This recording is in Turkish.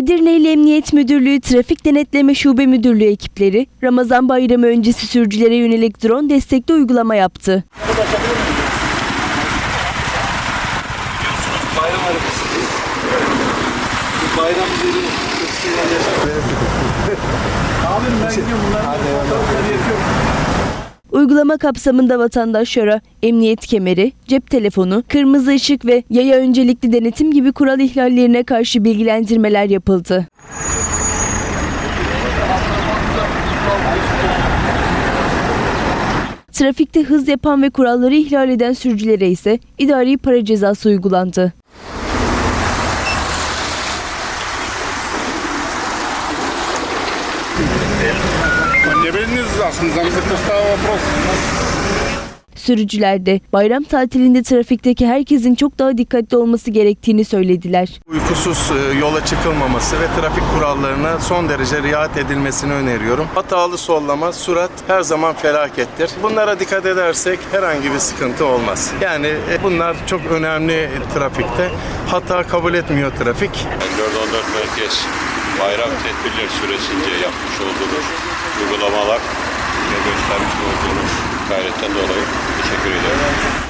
Edirne İl Emniyet Müdürlüğü Trafik Denetleme Şube Müdürlüğü ekipleri Ramazan bayramı öncesi sürücülere yönelik drone destekli uygulama yaptı. Bayram arabası. Bu bayram üzeri Amirim ben gidiyorum yapıyorum. Uygulama kapsamında vatandaşlara emniyet kemeri, cep telefonu, kırmızı ışık ve yaya öncelikli denetim gibi kural ihlallerine karşı bilgilendirmeler yapıldı. Trafikte hız yapan ve kuralları ihlal eden sürücülere ise idari para cezası uygulandı. Не не заснут, там это поставил вопрос. Sürücüler de bayram tatilinde trafikteki herkesin çok daha dikkatli olması gerektiğini söylediler. Uykusuz e, yola çıkılmaması ve trafik kurallarına son derece riayet edilmesini öneriyorum. Hatalı sollama, surat her zaman felakettir. Bunlara dikkat edersek herhangi bir sıkıntı olmaz. Yani e, bunlar çok önemli trafikte. Hata kabul etmiyor trafik. 414 merkez bayram tedbirleri süresince yapmış olduğunuz uygulamalar ve göstermiş olduğunuz gayretten dolayı teşekkür ederim.